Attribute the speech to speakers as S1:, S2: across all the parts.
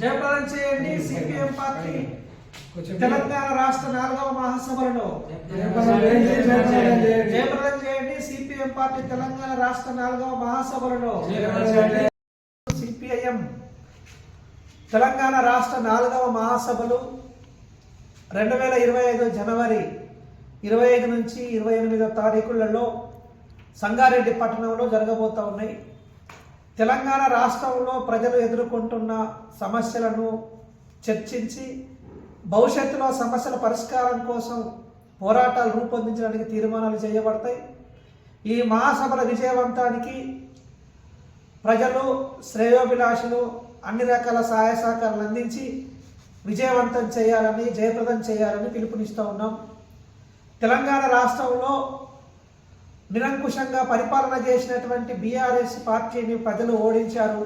S1: జయప్రదం చేయండి CPM party. Telangana రాష్ట్ర నాలుగవ మహాసభలను జయప్రదం చేయండి సిపిఎం పార్టీ తెలంగాణ రాష్ట్ర నాలుగవ మహాసభలను సిపిఐఎం. తెలంగాణ రాష్ట్ర నాలుగవ మహాసభలు. రెండు వేల ఇరవై ఐదు జనవరి ఇరవై ఐదు నుంచి ఇరవై ఎనిమిదో తారీఖులలో సంగారెడ్డి పట్టణంలో జరగబోతా ఉన్నాయి. తెలంగాణ రాష్ట్రంలో ప్రజలు ఎదుర్కొంటున్న సమస్యలను చర్చించి భవిష్యత్తులో సమస్యల పరిష్కారం కోసం పోరాటాలు రూపొందించడానికి తీర్మానాలు చేయబడతాయి. ఈ మహాసభల విజయవంతానికి ప్రజలు శ్రేయోభిలాషులు అన్ని రకాల సహాయ సహకారాలు అందించి విజయవంతం చేయాలని జయప్రదం చేయాలని పిలుపునిస్తూ ఉన్నాం. తెలంగాణ రాష్ట్రంలో నిరంకుశంగా పరిపాలన చేసినటువంటి బీఆర్ఎస్ పార్టీని ప్రజలు ఓడించారు.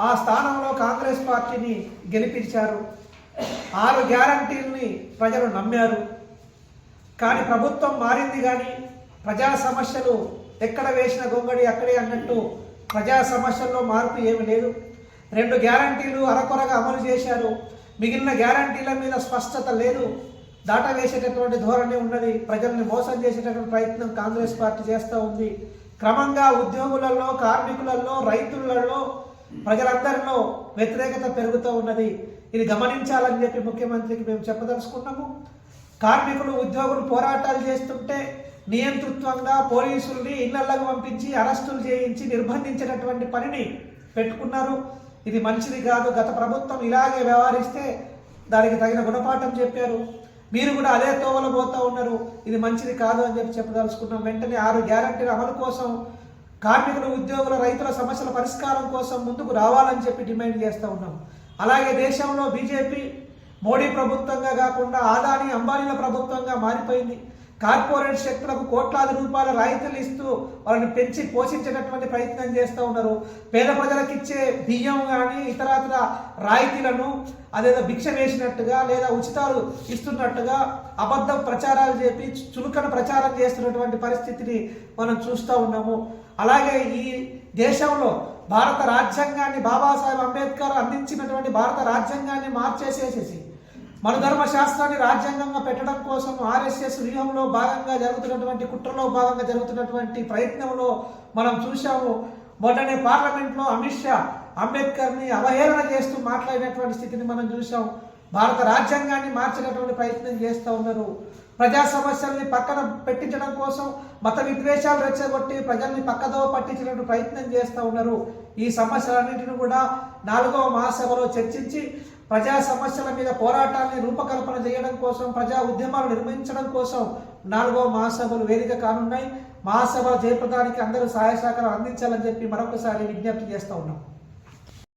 S1: ఆ స్థానంలో కాంగ్రెస్ పార్టీని గెలిపించారు. ఆరు గ్యారంటీల్ని ప్రజలు నమ్మారు. కానీ ప్రభుత్వం మారింది కానీ ప్రజా సమస్యలు ఎక్కడ వేసిన గొంగడి అక్కడే అన్నట్టు ప్రజా సమస్యల్లో మార్పు ఏమి లేదు. రెండు గ్యారంటీలు అరకొరగా అమలు చేశారు. మిగిలిన గ్యారంటీల మీద స్పష్టత లేదు. దాటా వేసేటటువంటి ధోరణి ఉన్నది. ప్రజల్ని మోసం చేసేటటువంటి ప్రయత్నం కాంగ్రెస్ పార్టీ చేస్తూ ఉంది. క్రమంగా ఉద్యోగులలో కార్మికులలో రైతులలో ప్రజలందరిలో వ్యతిరేకత పెరుగుతూ ఉన్నది. ఇది గమనించాలని చెప్పి ముఖ్యమంత్రికి మేము చెప్పదలుచుకున్నాము. కార్మికులు ఉద్యోగులు పోరాటాలు చేస్తుంటే నియంతృత్వంగా పోలీసుల్ని ఇళ్ళకు పంపించి అరెస్టులు చేయించి నిర్బంధించినటువంటి పనిని పెట్టుకున్నారు. ఇది మంచిది కాదు. గత ప్రభుత్వం ఇలాగే వ్యవహరిస్తే దానికి తగిన గుణపాఠం చెప్పారు. మీరు కూడా అదే తోవలో పోతా ఉన్నారు. ఇది మంచిది కాదు అని చెప్పి చెప్పదలుచుకున్నాం. వెంటనే ఆరు గ్యారంటీల అమలు కోసం కార్మికుల ఉద్యోగుల రైతుల సమస్యల పరిష్కారం కోసం ముందుకు రావాలని చెప్పి డిమాండ్ చేస్తూ ఉన్నాం. అలాగే దేశంలో బీజేపీ మోడీ ప్రభుత్వంగా కాకుండా ఆదాని అంబానీల ప్రభుత్వంగా మారిపోయింది. కార్పొరేట్ శక్తులకు కోట్లాది రూపాయల రాయితీలు ఇస్తూ వాళ్ళని పెంచి పోషించేటటువంటి ప్రయత్నం చేస్తూ ఉన్నారు. పేద ప్రజలకు ఇచ్చే బియ్యం కానీ ఇతరత్ర రాయితీలను అదేదో భిక్ష వేసినట్టుగా లేదా ఉచితాలు ఇస్తున్నట్టుగా అబద్ధం ప్రచారాలు చెప్పి చులకన ప్రచారం చేస్తున్నటువంటి పరిస్థితిని మనం చూస్తూ ఉన్నాము. అలాగే ఈ దేశంలో భారత రాజ్యాంగాన్ని బాబాసాహెబ్ అంబేద్కర్ అందించినటువంటి భారత రాజ్యాంగాన్ని మార్చేసేసేసి మనుధర్మ శాస్త్రాన్ని రాజ్యాంగంగా పెట్టడం కోసం ఆర్ఎస్ఎస్ వ్యూహంలో భాగంగా జరుగుతున్నటువంటి కుట్రలో భాగంగా జరుగుతున్నటువంటి ప్రయత్నంలో మనం చూశాము. మొన్ననే పార్లమెంట్లో అమిత్ షా అంబేద్కర్ని అవహేళన చేస్తూ మాట్లాడినటువంటి స్థితిని మనం చూసాం భారత రాజ్యాంగాన్ని మార్చినటువంటి ప్రయత్నం చేస్తూ ఉన్నారు. ప్రజా సమస్యల్ని పక్కన పెట్టించడం కోసం మత విద్వేషాలు రెచ్చగొట్టి ప్రజల్ని పక్కదో పట్టించినటువంటి ప్రయత్నం చేస్తూ ఉన్నారు. ఈ సమస్యలన్నింటిని కూడా నాలుగవ మహాసభలో చర్చించి ప్రజా సమస్యల మీద పోరాటాన్ని రూపకల్పన చేయడం కోసం ప్రజా ఉద్యమాలు నిర్మించడం కోసం నాలుగో మహాసభలు వేదిక కానున్నాయి. మహాసభ జయప్రదానికి అందరూ సహాయ సహకారం అందించాలని చెప్పి మరొకసారి విజ్ఞప్తి చేస్తూ ఉన్నాం.